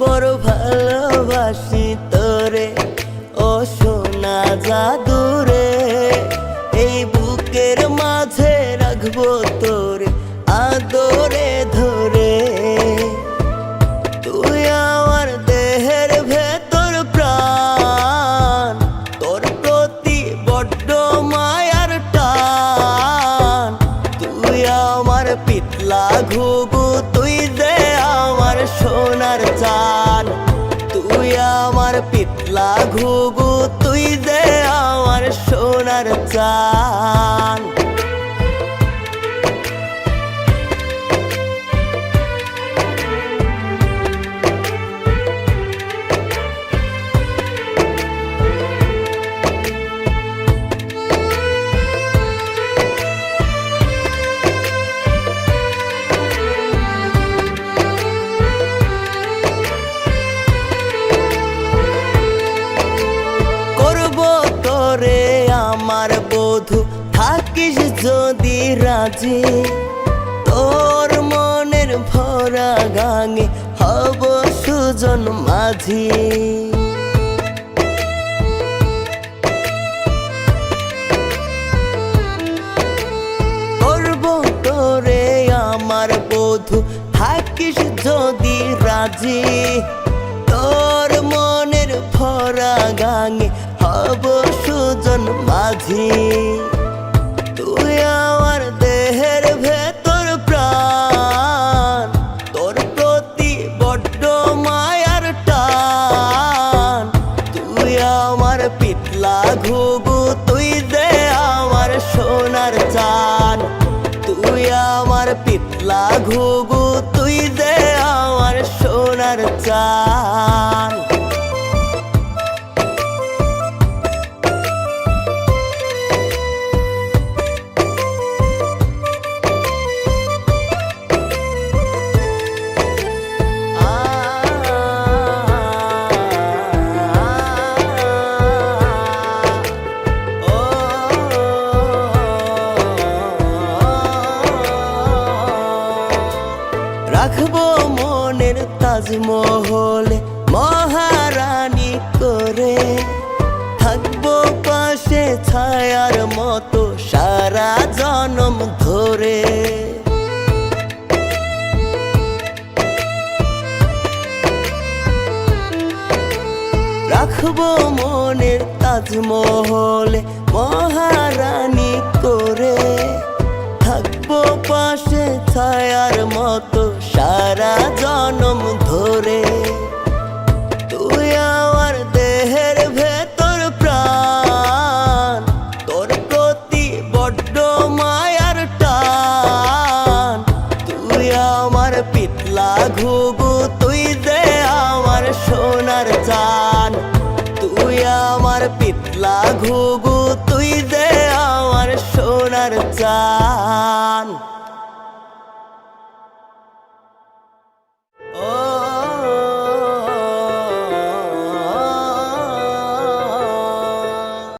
বড় ভালোবাসি তোরে। ও সোনা জাদুরে এই বুকের মাঝে রাখব তোরে পিতলা ঘুঘু বধু থাকিস যদি রাজি, তোর মনের ভরা গাঙে হব সুজন মাঝি। করব তোরে আমার বধু, থাকিস যদি রাজি হব সুজন মাঝি। তুই আমার দেহের ভেতর প্রাণ। তোর প্রতি বড্ড মায়ার টান। তুই আমার পিতলা ঘুঘু, তুই দে আমার সোনার চান। তুই আমার পিতলা ঘুঘু, তুই দে আমার সোনার চান। রাখব মনের তাজমহলে মহারানী করে। থাকব পাশে ছায়ার মতো সারা জনম ধরে। রাখব মনের তাজমহলে মহারানী করে। থাকব পাশে ছায়ার মতো সারা জনম ধরে। তুই আমার দেহের ভেতর প্রাণ, তোর প্রতি মায়ার টান। আমার পিতলা ঘুঘু, তুই দে আমার সোনার চান। তুই আমার তুই আমার সোনার চান।